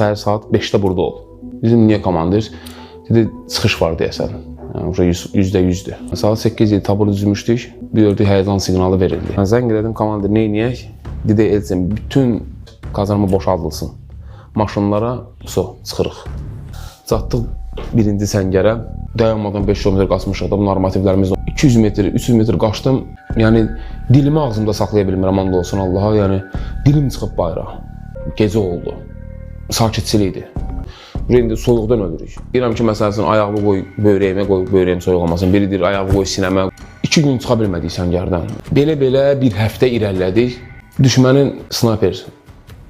səhər saat 5-də burada ol. Bizim niyə komandir? Dedi, çıxış var deyəsən. Yəni, uje yüz- yüzdə yüzdür. Saat 8 idi, tabur düzmüşdük. Bir gördük həyəcan siqnalı verildi. Mən zəng elədim, komandir nə edək? Dedi, Elçin, bütün kazanma boşaldılsın. Maşınlara so, çıxırıq. Çatdıq birinci səngərə. Dayanmadan 5 km qaçmışıq da bu normativlərimiz 200 metr, 300 metr qaçdım. Yəni dilimi ağzımda saxlaya bilmirəm and olsun Allaha. Yəni dilim çıxıb bayıra. Gecə oldu. Sakitçilik idi. İndi soyuqdan ölürük. Deyirəm ki, məsəl üçün ayağımı qoy böyrəyimə qoy, böyrəyim soyuqlamasın. Biri deyir ayağımı qoy sinəmə. 2 gün çıxa bilmədik səngərdən. Belə-belə bir həftə irəlilədik. Düşmənin snayper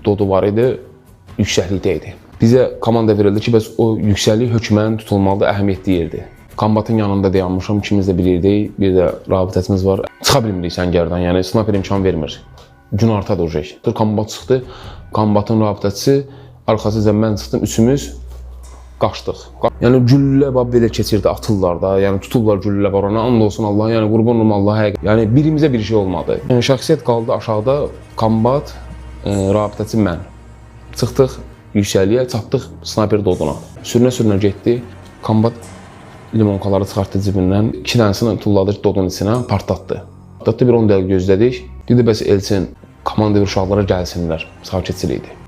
dodu var idi, yüksəklikdə idi. Bizə komanda verildi ki, bəs o yüksəklik hökmənin tutulmalıdır, əhəmiyyətli yerdir. Kombatın yanında dayanmışam, ikimiz də bilirdik. Bir də rabitəçimiz var. Çıxa bilmirik səngərdən, yəni snayper imkan vermir. Gün artadır ojek. Dur kombat çıxdı. Kombatın rabitəçisi arxasıca mən çıxdım, üçümüz qaçdıq. Qa- Yəni güllə bax belə keçirdi, atırlar da. Yəni tutublar güllə var. And olsun Allah, yəni qurban olum Allah həqiqət. Yəni birimizə bir şey olmadı. Yəni şəxsiyyət qaldı aşağıda, kombat, e, rabitəçi mən. Çıxdıq yüksəkliyə, çatdıq snayper doduna. Sürünə-sürünə getdi. Kombat limonkaları çıxartdı cibindən. İki dənəsini tulladı dodun içinə, partlatdı. Partlatdı bir 10 dəqiqə gözlədik. Dedi bəs Elçin, komandir uşaqlara gəlsinlər. Sakitçilikdir.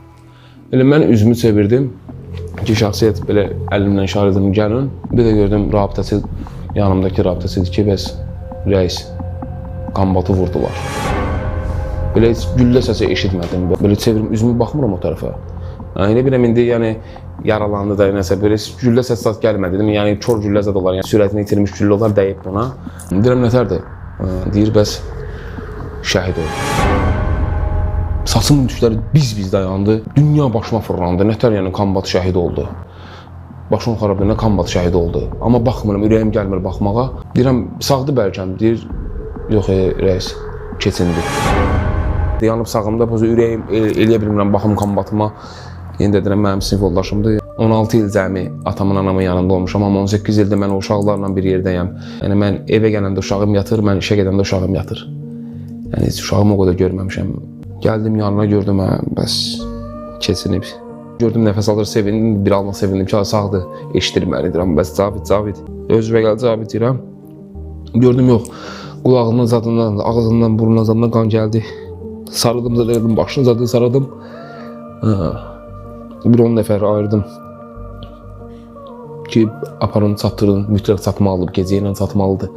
Elə mən üzümü çevirdim ki, şəxsiyyət belə əlimlə işarə edim, gəlin. Bir də gördüm rabitəçi yanımdakı rabitəçidir ki, bəs rəis kombatı vurdular. Belə heç güllə səsi eşitmədim. Belə çevirim üzümü baxmıram o tərəfə. Yəni elə biləm indi yəni yaralandı da nəsə belə güllə səsi zad gəlmədi. Dedim yəni kor güllə zad olar. Yəni sürətini itirmiş güllə olar dəyib buna. Deyirəm nətərdir? Deyir bəs şəhid oldu. Saçımın tükləri biz-biz dayandı. Dünya başıma fırlandı. Nətər yəni kombat şəhid oldu. Başım xarablarına kombat şəhid oldu. Amma baxmıram, ürəyim gəlmir baxmağa. Deyirəm, sağdı bəlkəm. Deyir, yox e, rəis, keçindi. Yanıb sağımda pozu ürəyim el, eləyə bilmirəm baxım kombatıma. Yenə də deyirəm mənim sinif yoldaşımdır. 16 il cəmi atamın anamın yanında olmuşam, amma 18 ildir mən o uşaqlarla bir yerdəyəm. Yəni mən evə gələndə uşağım yatır, mən işə gedəndə uşağım yatır. Yəni heç uşağımı o qədər görməmişəm. Gəldim yanına gördüm hə, bəs keçinib. Gördüm nəfəs alır, sevindim, bir anla sevindim ki, ha, sağdır, eşidir məni deyirəm. Bəs Cavid, Cavid. Özümə gəldi Cavid deyirəm. Gördüm yox. Qulağından zadından, ağzından, burnundan zadından qan gəldi. Sarıdım da dedim, başını zadı sarıdım. Ha. Bir 10 nəfər ayırdım. Ki aparın çatdırın, mütləq çatmalıdır, gecə ilə çatmalıdır.